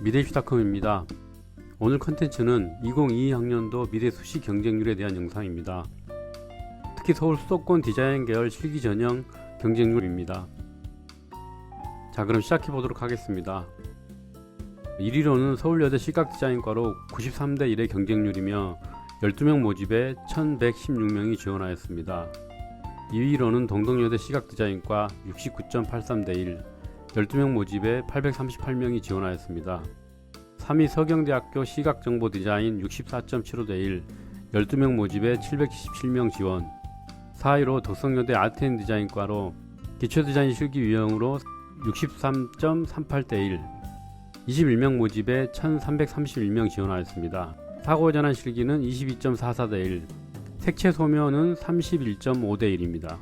미래슈닷컴입니다. 오늘 컨텐츠는 2022학년도 미래 수시 경쟁률에 대한 영상입니다. 특히 서울 수도권 디자인 계열 실기 전형 경쟁률입니다. 자, 그럼 시작해 보도록 하겠습니다. 1위로는 서울여대 시각디자인과로 93대 1의 경쟁률이며 12명 모집에 1116명이 지원하였습니다. 2위로는 동덕여대 시각디자인과 69.83대 1, 12명 모집에 838명이 지원하였습니다. 3위 서경대학교 시각정보 디자인 64.75대 1, 12명 모집에 777명 지원. 4위로 덕성여대 아트앤 디자인과로 기초디자인 실기 유형으로 63.38대 1, 21명 모집에 1331명 지원하였습니다. 사고 전환 실기는 22.44대 1, 색채 소묘는 31.5대 1입니다.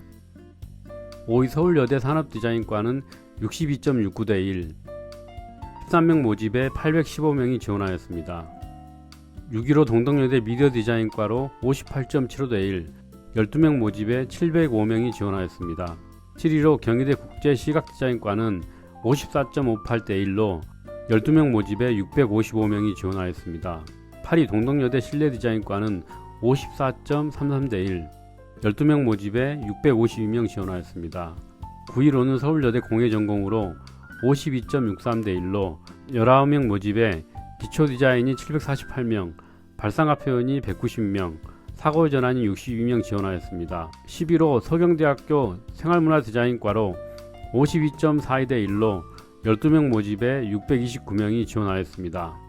5위 서울여대 산업디자인과는 62.69대 1, 13명 모집에 815명이 지원하였습니다. 6위로 동덕여대 미디어 디자인과로 58.75대 1, 12명 모집에 705명이 지원하였습니다. 7위로 경희대 국제 시각 디자인과는 54.58대 1로 12명 모집에 655명이 지원하였습니다. 8위 동덕여대 실내 디자인과는 54.33대 1, 12명 모집에 652명 지원하였습니다. 9위로는 서울여대 공예전공으로 52.63대 1로 19명 모집에 기초 디자인이 748명, 발상화 표현이 190명, 사고 전환이 62명 지원하였습니다. 11호 서경대학교 생활문화디자인과로 52.42대 1로 12명 모집에 629명이 지원하였습니다.